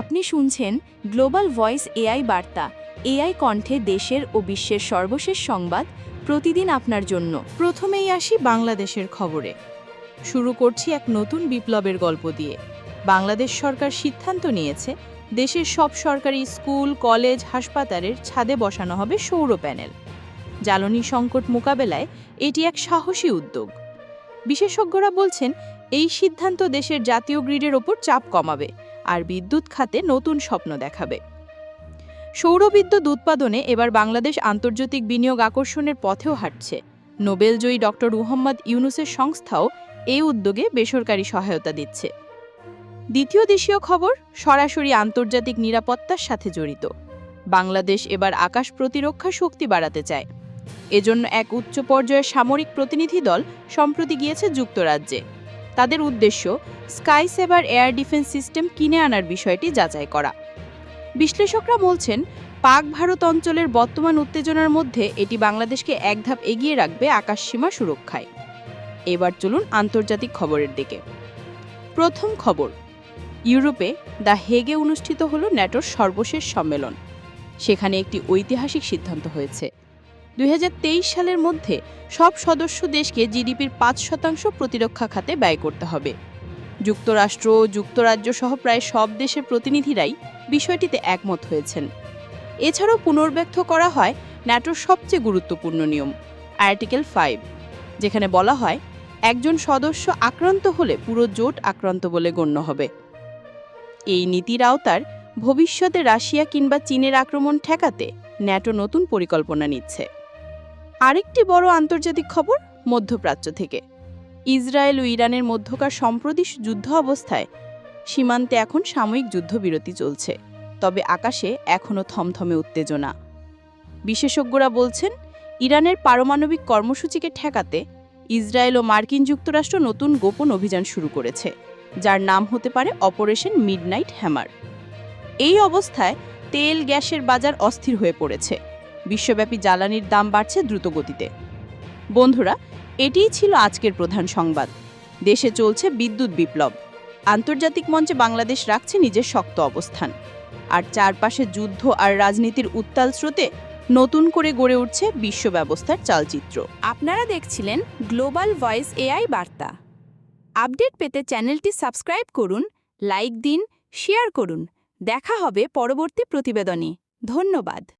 আপনি শুনছেন global voice AI Barta, AI কণ্ঠে দেশের ও বিশ্বের সর্বশেষ সংবাদ প্রতিদিন আপনার জন্য। প্রথমেই আসি বাংলাদেশের খবরে। শুরু করছি এক নতুন বিপ্লবের গল্প দিয়ে। বাংলাদেশ সরকার সিদ্ধান্ত নিয়েছে, দেশের সব সরকারি স্কুল, কলেজ, হাসপাতালের ছাদে বসানো হবে সৌর প্যানেল। জ্বালানি সংকট মোকাবেলায় এটি এক সাহসী উদ্যোগ। বিশেষজ্ঞরা বলছেন, এই সিদ্ধান্ত দেশের জাতীয় গ্রিডের ওপর চাপ কমাবে। আর বিদ্যুৎ খাতে নতুন স্বপ্ন দেখাবে। সৌরবিদ্যুৎ উৎপাদনে এবার বাংলাদেশ আন্তর্জাতিক বিনিয়োগ আকর্ষণের পথেও হাঁটছে। নোবেলজয়ী ডক্টর মুহম্মদ ইউনুসের সংস্থাও এই উদ্যোগে বেসরকারি সহায়তা দিচ্ছে। দ্বিতীয় দেশীয় খবর, সরাসরি আন্তর্জাতিক নিরাপত্তার সাথে জড়িত। বাংলাদেশ এবার আকাশ প্রতিরক্ষা শক্তি বাড়াতে চায়। এজন্য এক উচ্চ পর্যায়ের সামরিক প্রতিনিধি দল সম্প্রতি গিয়েছে যুক্তরাজ্যে। তাদের উদ্দেশ্য sky sabre air defence system কিনে আনার বিষয়টি যাচাই করা। বিশ্লেষকরা বলছেন, পাক ভারত অঞ্চলের বর্তমান উত্তেজনার মধ্যে এটি বাংলাদেশকে এক ধাপ এগিয়ে রাখবে আকাশসীমা সুরক্ষায়। এবার চলুন আন্তর্জাতিক খবরের দিকে। প্রথম খবর, ইউরোপে দ্য হেগে অনুষ্ঠিত হল ন্যাটোর সর্বশেষ সম্মেলন। সেখানে একটি ঐতিহাসিক সিদ্ধান্ত হয়েছে। দুই হাজার তেইশ সালের মধ্যে সব সদস্য দেশকে জিডিপির পাঁচ শতাংশ প্রতিরক্ষা খাতে ব্যয় করতে হবে। যুক্তরাষ্ট্র, যুক্তরাজ্য সহ প্রায় সব দেশের প্রতিনিধিরাই বিষয়টিতে একমত হয়েছেন। এছাড়াও পুনর্ব্যক্ত করা হয় ন্যাটোর সবচেয়ে গুরুত্বপূর্ণ নিয়ম, আর্টিকেল ফাইভ, যেখানে বলা হয়, একজন সদস্য আক্রান্ত হলে পুরো জোট আক্রান্ত বলে গণ্য হবে। এই নীতির আওতার ভবিষ্যতে রাশিয়া কিংবা চীনের আক্রমণ ঠেকাতে ন্যাটো নতুন পরিকল্পনা নিচ্ছে। আরেকটি বড় আন্তর্জাতিক খবর মধ্যপ্রাচ্য থেকে। ইসরায়েল ও ইরানের মধ্যকার সম্প্রতি যুদ্ধ অবস্থায় সীমান্তে এখন সাময়িক যুদ্ধবিরতি চলছে, তবে আকাশে এখনও থমথমে উত্তেজনা। বিশেষজ্ঞরা বলছেন, ইরানের পারমাণবিক কর্মসূচিকে ঠেকাতে ইসরায়েল ও মার্কিন যুক্তরাষ্ট্র নতুন গোপন অভিযান শুরু করেছে, যার নাম হতে পারে অপারেশন মিডনাইট হ্যামার। এই অবস্থায় তেল গ্যাসের বাজার অস্থির হয়ে পড়েছে। বিশ্বব্যাপী জ্বালানির দাম বাড়ছে দ্রুতগতিতে। বন্ধুরা, এটিই ছিল আজকের প্রধান সংবাদ। দেশে চলছে বিদ্যুৎ বিপ্লব। আন্তর্জাতিক মঞ্চে বাংলাদেশ রাখছে নিজের শক্ত অবস্থান। আর চারপাশে যুদ্ধ আর রাজনীতির উত্তাল স্রোতে নতুন করে গড়ে উঠছে বিশ্ব ব্যবস্থার চালচিত্র। আপনারা দেখছিলেন global voice AI Barta. Update পেতে চ্যানেলটি সাবস্ক্রাইব করুন, লাইক দিন, শেয়ার করুন। দেখা হবে পরবর্তী প্রতিবেদনে। ধন্যবাদ।